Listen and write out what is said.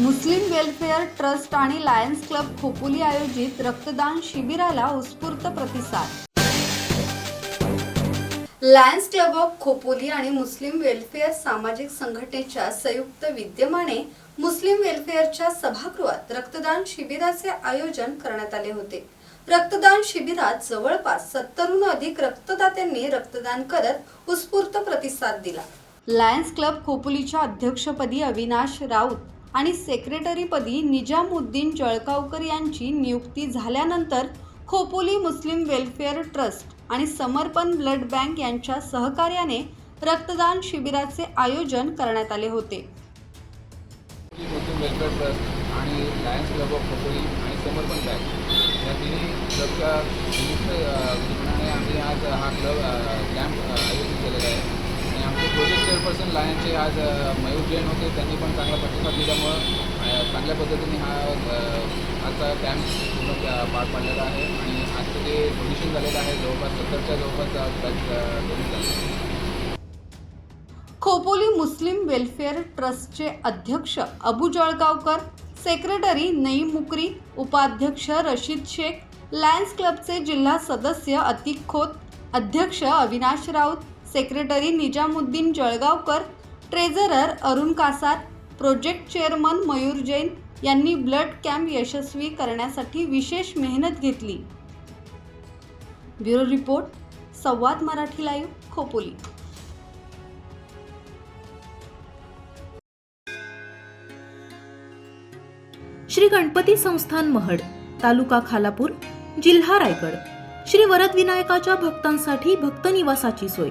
मुस्लिम welfare trust आणि Lions Club Khopoli आयोजित रक्तदान शिबिराला उत्स्फूर्त प्रतिसाद. लायन्स क्लब ऑफ खोपोली आणि मुस्लिम वेलफेअर सामाजिक संघटनेच्या संयुक्त विद्यमाने मुस्लिम वेलफेअरच्या सभागृहात रक्तदान शिबिराचे आयोजन करण्यात आले होते. रक्तदान शिबिरात जवळपास सत्तरहून अधिक रक्तदात्यांनी रक्तदान करत उत्स्फूर्त प्रतिसाद दिला. लायन्स क्लब खोपोलीच्या अध्यक्षपदी अविनाश राऊत आणि सेक्रेटरीपदी निजामुद्दीन जळगावकर यांची नियुक्ती झाल्यानंतर खोपोली मुस्लिम वेलफेअर ट्रस्ट आणि समर्पण ब्लड बँक यांच्या सहकार्याने रक्तदान शिबिराचे आयोजन करण्यात आले होते. वेलफेअर ट्रस्ट आणि लायन्स क्लब ऑफ खोपोली आणि समर्पण बँक या तिन्ही क्लबच्या संयुक्त आम्ही आज हा क्लब कॅम्प अ, आयोजित केलेला आहे आणि आमचे प्रोजेक्ट चेअरपर्सन आज मयूर जैन होते त्यांनी पण चांगला प्रतिसाद दिल्यामुळं चांगल्या पद्धतीने हा आजचा कॅम्प पूर्ण पार पाडलेला आहे आणि आजचं जे डोनेशन झालेलं आहे जवळपास सत्तरच्या जवळपास खोपोली मुस्लिम वेलफेअर ट्रस्टचे अध्यक्ष अबू जळगावकर सेक्रेटरी नईम मुकरी उपाध्यक्ष रशीद शेख लायन्स क्लबचे जिल्हा सदस्य अतिक खोत अध्यक्ष Avinash Raut secretary Nizamuddin Jalgaonkar treasurer Arun Kasar project chairman Mayur Jain यांनी ब्लड कॅम्प यशस्वी करण्यासाठी विशेष मेहनत घेतली. Bureau report Samvad Marathi live Khopoli. Shri Ganpati Sansthan Mahad taluka Khalapur जिल्हा रायगड. श्री वरदविनायकाच्या भक्तांसाठी भक्त निवासाची सोय.